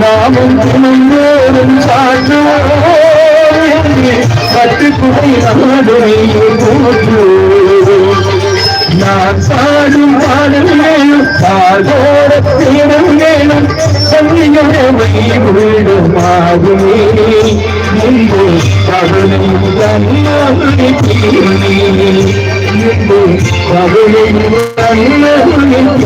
நாமும் தினந்தோறும் சாற்றோம் போற்று நான் பாடும் பாடல்களும் பாடோட தேடல்களும் சன்னியமை விடுமாகுமே முன்பு தன்னை முன்பு தன்னை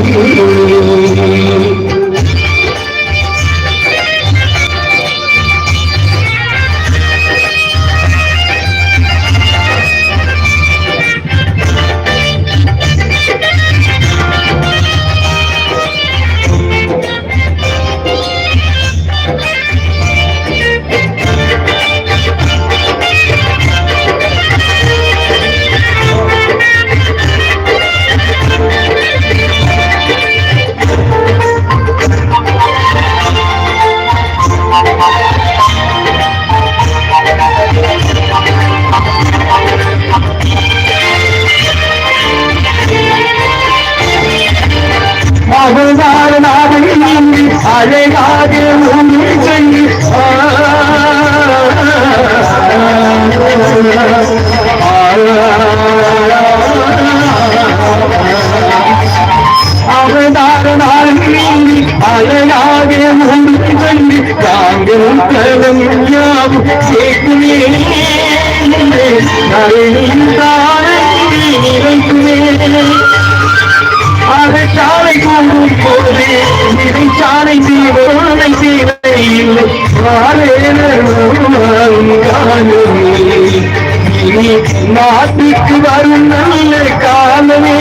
நாட்டுக்கு வரும் நல்ல காலமே.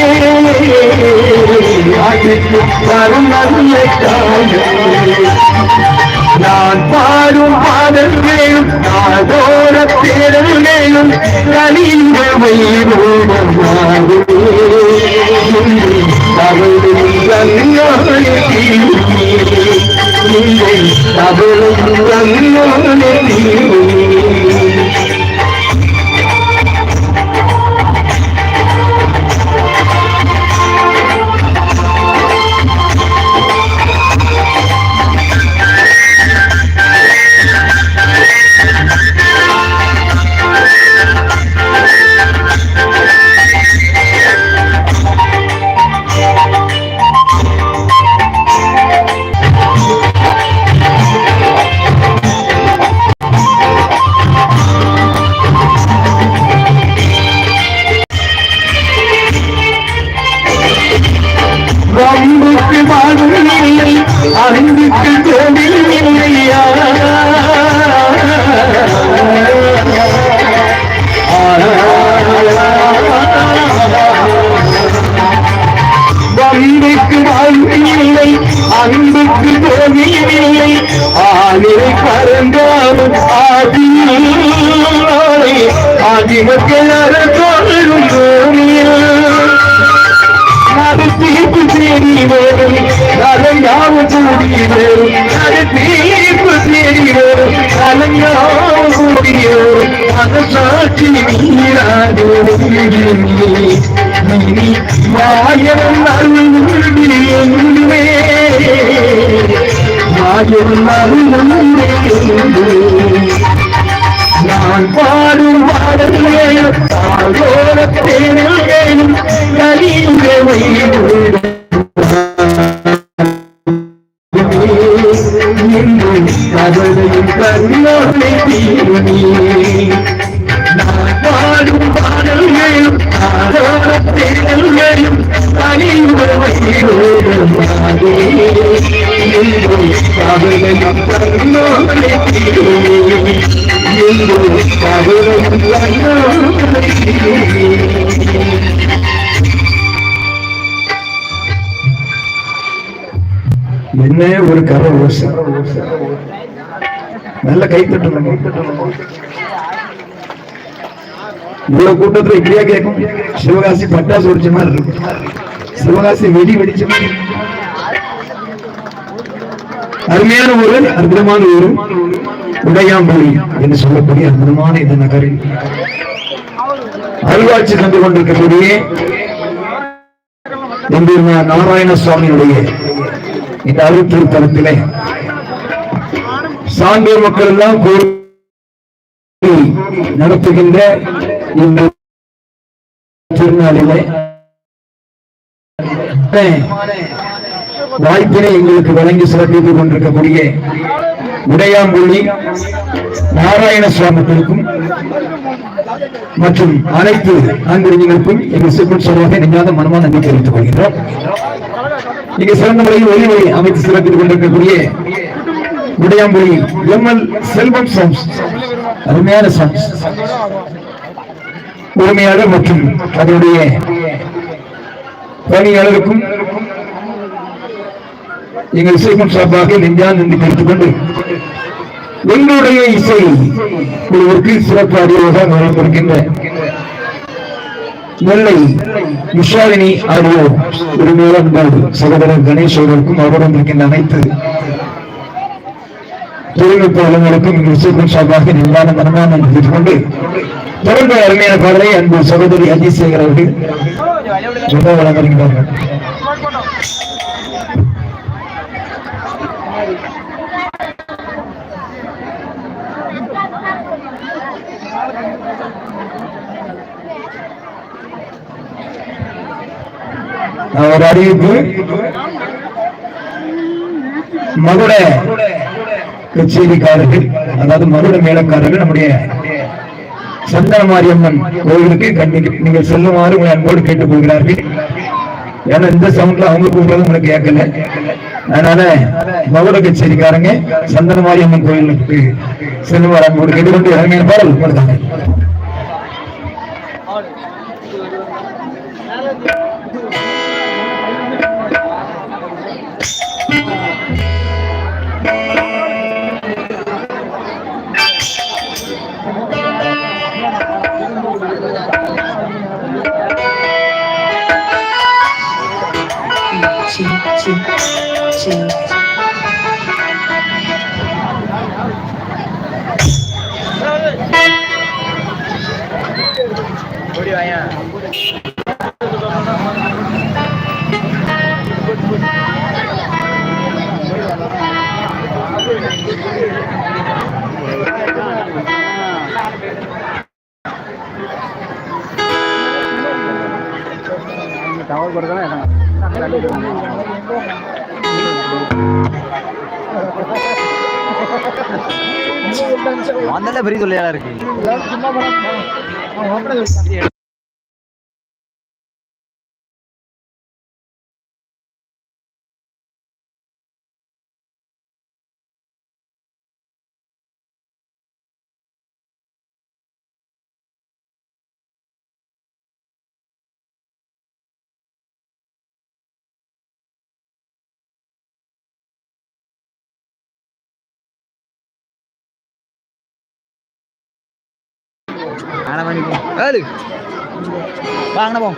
நாட்டுக்கு வரும் நல்ல காலமே. நான் பாடும் பாடல்களும் நாடோர தேடல்களும் கலிந்தவை தமிழும் வம்புக்கு வாழ்வு இல்லை வாழ்வில்லை கோவில் இல்லையா வம்புக்கு வாழ்வு அன்புக்கு கோவில் இல்லை ஆனிலை பரந்தாலும் ஆதி ஆதிமக்கள் அறத்தோடும் பூமியில் அது தீர்ப்பு தேடி வரும் கலங்காவும் கூடி வரும் அது தீர்ப்பு தேடி வரும் கலங்காவும் கூடி வரும் அது சாட்சி நீராது மாயம் அருள்வே மாயம் அருள்வே நான் பாடும் பாடல்களும் பாடோர தேடல்களும் பாடல்களும் என்ன ஒரு கரை நல்ல நல்ல கைத்தட்டணும் இவ்வளவு கூட்டத்துல இப்படியா கேட்கும் சிவகாசி பட்டாசு வெடிச்ச மாதிரி இருக்கும் சிவகாசி வெடி வெடிச்ச மாதிரி அருமையான ஒரு அற்புதமான ஒரு உடையாம்புலி என்று சொல்லக்கூடிய அற்புதமான இந்த நகரில் அருள்வாட்சி தந்து கொண்டிருக்கக்கூடிய எம்பெருமார் நாராயண சுவாமியுடைய இந்த அருத்தலத்திலே சான்றோர் மக்கள் எல்லாம் கூடி நடத்துகின்ற இந்த திருநாளிலே வாய்ப்பினை எங்களுக்கு வழங்கி சிறப்பித்துக் கொண்டிருக்கக்கூடிய உடையாம்புள்ளி நாராயணசுவாமிகளுக்கும் மற்றும் அனைத்து ஆங்கிலேயர்களுக்கும் எங்கள் சிறப்பு சொல்வாக நெஞ்சாத மனமான நன்றி தெரிவித்துக் கொள்கின்றோம். இங்கு சிறந்த முறையில் ஒளிவழி அமைத்து சிறப்பித்துக் கொண்டிருக்கக்கூடிய உடையாம்புலி எம்எல் செல்வம் சாங்ஸ் அருமையான சாங்ஸ் உரிமையாளர் மற்றும் அதனுடைய பணியாளருக்கும் எங்கள் இசைக்கும் சார்பாக நெஞ்சான் நன்றி தெரிவித்துக் கொண்டு எங்களுடைய இசை குழுவிற்கு சிறப்பு அறிவாக வழங்கியிருக்கின்ற நெல்லை விஷாலினி ஆடியோ உரிமையாளர் சகோதரர் கணேஷ் அவர்களுக்கும் அவருடன் இருக்கின்ற அனைத்து தொழில்நுட்ப வளங்களுக்கும் எங்கள் இசைக்கும் சார்பாக நெல்லான மனமான நன்றி தெரிவித்துக் கொண்டு தொடர்ந்து அருமையான பாடலை அன்பு சகோதரி அஜிசேகர் அவர்கள் ஜெப வழங்குகிறார்கள் ஒரு அறிவிப்பு. மதுரை. கச்சேரிக்காரர்கள் அதாவது மருத மேலக்காரர்கள் நம்முடைய சந்தன மாரியம்மன் கோயிலுக்கு கண்டிப்பா நீங்கள் செல்லுமாறு உங்களை அன்போடு கேட்டுக் கொள்கிறார்கள் ஏன்னா இந்த சவுண்ட்ல அவங்க கூப்பிடுறது உங்களுக்கு கேட்கல. அதனால மகுட கச்சேரிக்காரங்க சந்தன மாரியம்மன் கோயிலுக்கு செல்லுமாறு அன்போடு கேட்டுக்கொண்டு 지, 지, 지. 우리 와야. வந்தாலே பெரிய தொல்லையா இருக்கு. ஆனா பண்ணிப்போம் போ ஏழு வாங்கண்ணா போ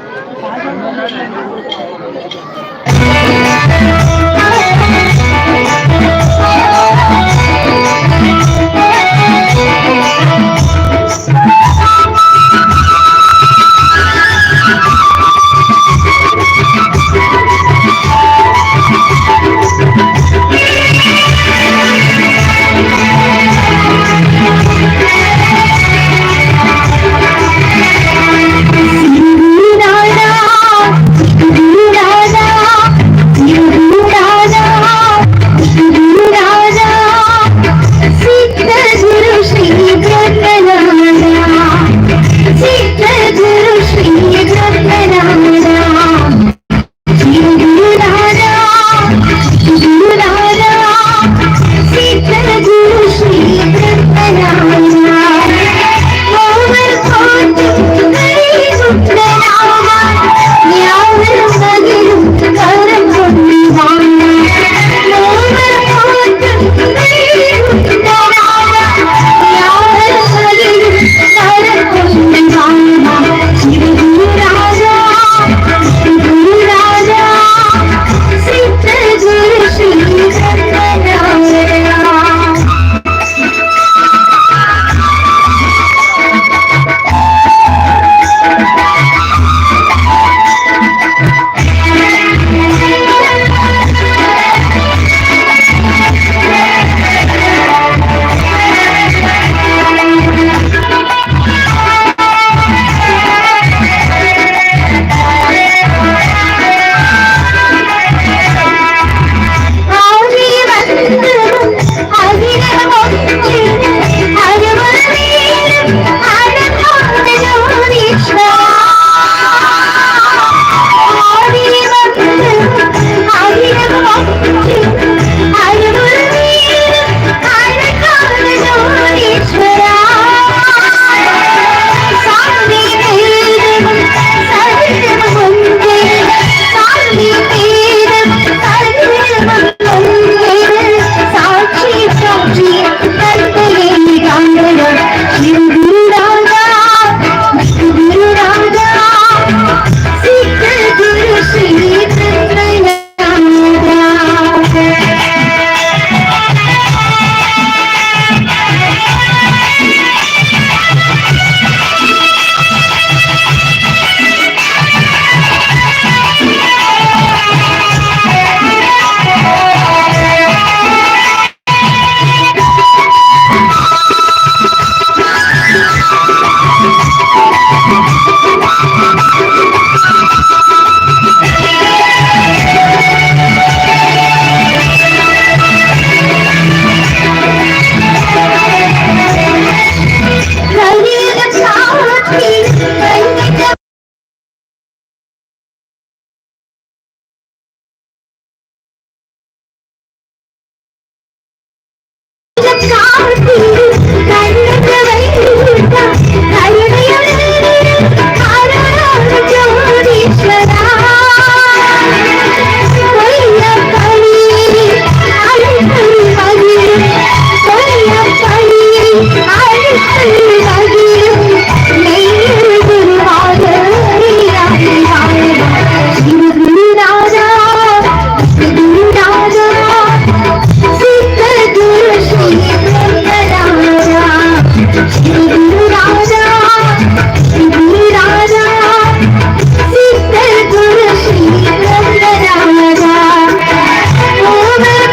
Thank you.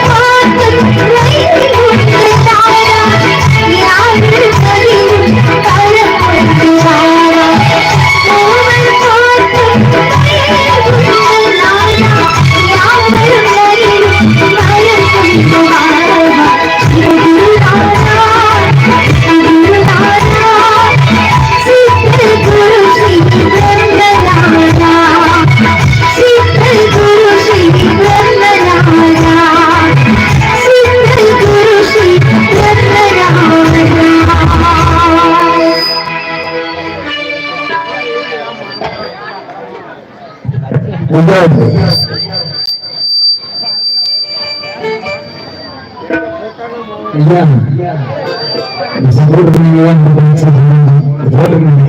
ரெண்டாவது ஐயா இந்த சப்போர்ட் பண்ணீங்களா போட்டுருந்தீங்க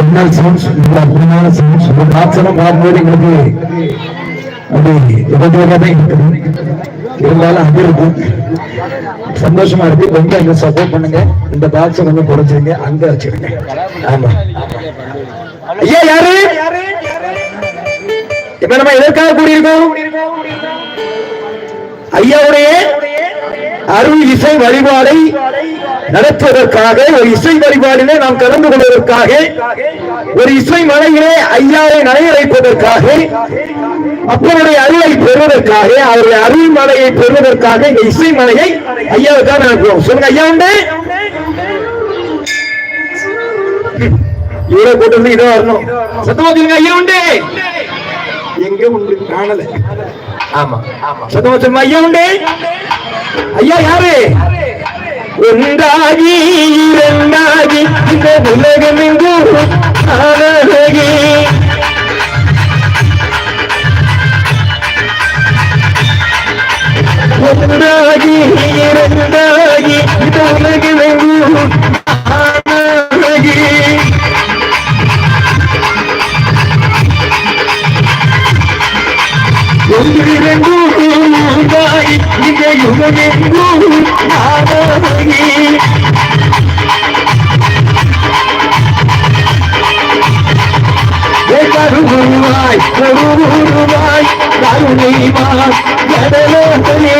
என்ன சவுண்ட்ஸ் அற்புதமான சவுண்ட்ஸ் பார்க்கும்போது எங்களுக்கு அப்படி எதிர்பார்க்காம தான் இருக்குது இருந்தாலும் அது சந்தோஷமா இருக்கு. கொஞ்சம் எங்க சப்போர்ட் பண்ணுங்க. இந்த பாக்ஸ் கொஞ்சம் குறைச்சிருங்க. அங்க வச்சிருங்க. ஆமா. ஐயா யாரு? இப்ப நம்ம எதற்காக கூடியிருக்கோம்? ஐயாவுடைய அருள் இசை வழிபாடை நடத்துவதற்காக ஒரு இசை வழிபாடிலே நாம் கலந்து கொள்வதற்காக ஒரு இசை மலையிலே ஐயாவை நனைய வைப்பதற்காக அப்பனுடைய அருளை பெறுவதற்காக அவருடைய அருள் மலையை பெறுவதற்காக இந்த இசை மலையை ஐயாவுக்காக நடத்துவோம் சொல்லுங்க ஐயா உண்டு? இவரை கூட்டு வந்து இதோ வரணும். சத்தமா சொல்லுங்க ஐயா உண்டு? எங்க உண்டு? காணல. ஆமா ஆமா. சத்தமா சொல்லுங்க ஐயா உண்டு? ஐயா யாரு? ஒன்றாகி இரண்டாகி இந்த உலகம் எங்கும் ஆனாகி. இரண்டாகி இந்த உலகம் எங்கும் இந்த யுகமெங்கும் ஆனாகி. கருவாய் கருவாய் கருணைவாய் கடலோகனே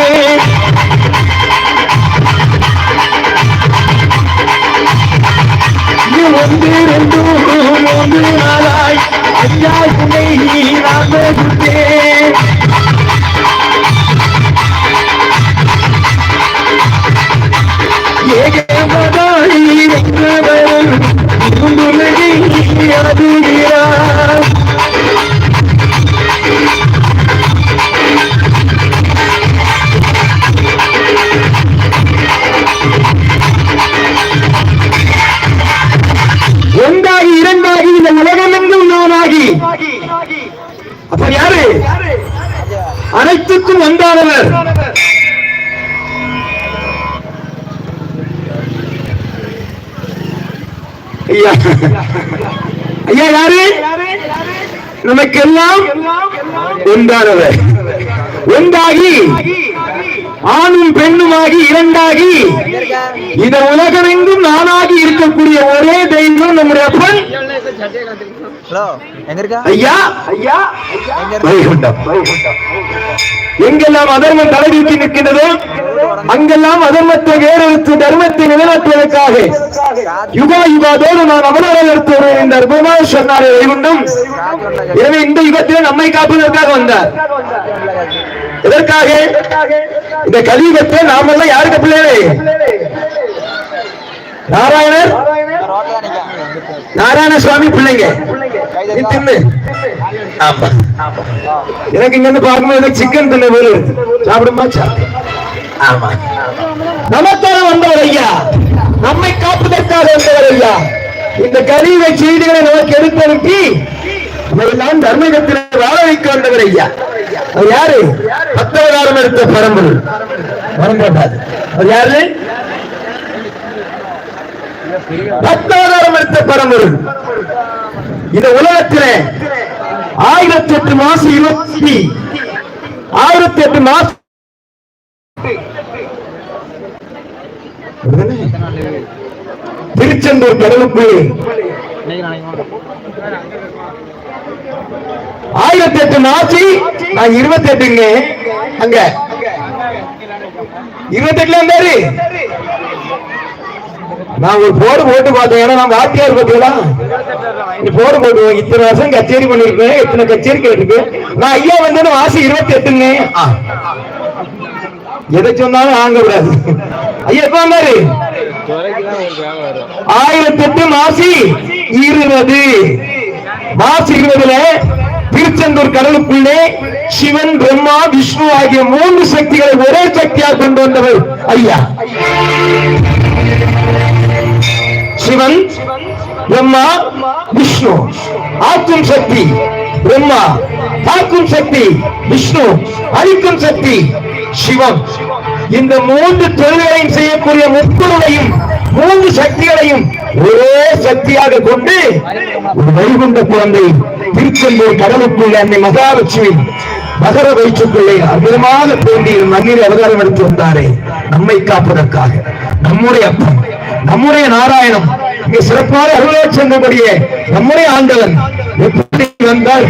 ஒன்றிரண்டும் மூன்று நாளாய் ஐயா உன்னை நான் கொடுத்தேன் யாரு? நமக்கெல்லாம் ஒன்றானவர் ஒன்றாகி ஆணும் பெண்ணுமாகி இரண்டாகி இந்த உலகமெங்கும் நானாகி இருக்கக்கூடிய ஒரே தெய்வம் நம்முடைய அப்பன். எங்கெல்லாம் அதர்மம் தலைவிக்கு நிற்கின்றதோ அங்கெல்லாம் அதர்மத்தை வேறெடுத்து தர்மத்தை நிலைநாட்டுவதற்காக யுகா யுகாதோடு நான் அவதாரம் எடுத்து வருவேன் அற்புதமாக சொன்னாரே வைகுண்டம் எனவே இந்த யுகத்திலே நம்மை காப்பதற்காக வந்தார். எதற்காக? இந்த கலியுகத்தை நாமெல்லாம் யாருக்கு பிள்ளைகளே? நாராயணர்? நாராயண சுவாமி பிள்ளைங்க. நீ தின்னு. ஆமா. எனக்கு இங்க இருந்து பார்க்கும்போது சிக்கன் தின்ன போல சாப்பிடுமா? சாப்பிடு. நமக்காக வந்தவர் ஐயா. நம்மை காப்பதற்காக வந்தவர் ஐயா. இந்த கலியுக செய்திகளை நமக்கு எடுத்தனுப்பி நம்மெல்லாம் தர்மகத்தில் வாழ வைக்க வந்தவர் ஐயா. அவர் யாரு? பத்தவதாரம் எடுத்த பரம்பொருள். வரமாட்டாது அவர் யாரு? பத்தவதாரம் எடுத்த பரம்பொருள். இந்த உலகத்திலே ஆயிரத்தி எட்டு மாசம் இருபத்தி ஆயிரத்தி எட்டு மாசம் திருச்செந்தூர் கடலுக்கு ஆயிரத்தி எட்டு மாசி நான் இருபத்தி எட்டுங்க அங்க. இருபத்தி எட்டுல இருந்தாரு நான் ஒரு போடு போட்டு பார்த்தேன். நான் வாத்தியார் பார்த்தீங்களா நீ போடு போட்டு இத்தனை வருஷம் கச்சேரி பண்ணிருக்கேன். இத்தனை கச்சேரி கேட்டிருக்கேன். நான் ஐயா வந்தேன்னு மாசி இருபத்தி எட்டுங்க எதை சொன்னாலும் வாங்க கூடாது. ஐயா எப்ப வந்தாரு. ஆயிரத்தி எட்டு மாசி இருபது. மாசி இருபதுல திருச்செந்தூர் கடலுக்குள்ளே சிவன் பிரம்மா விஷ்ணு ஆகிய மூன்று சக்திகளை ஒரே சக்தியாக கொண்டு வந்தவர் ஐயா. சிவன் பிரம்மா விஷ்ணு. ஆக்கும் சக்தி பிரம்மா. காக்கும் சக்தி விஷ்ணு. அழிக்கும் சக்தி சிவம். இந்த மூன்று தொழில்களையும் செய்யக்கூடிய முப்பொருளையும் மூன்று சக்திகளையும் ஒரே சக்தியாக கொண்டு வைகுண்ட குழந்தை திருச்செந்தூர் கடலுக்குள்ள அன்னை மகாலட்சுமி மகர வயிற்றுக்குள்ளே அற்புதமாக தோன்றி மண்ணில் அவதாரம் எடுத்து வந்தாரே. நம்மை காப்பதற்காக. நம்முடைய அப்பன் நம்முடைய நாராயணம் இங்கே சிறப்பாக அருளாட்சி சென்றபடியே நம்முடைய ஆண்டவன் எப்படி வந்தால்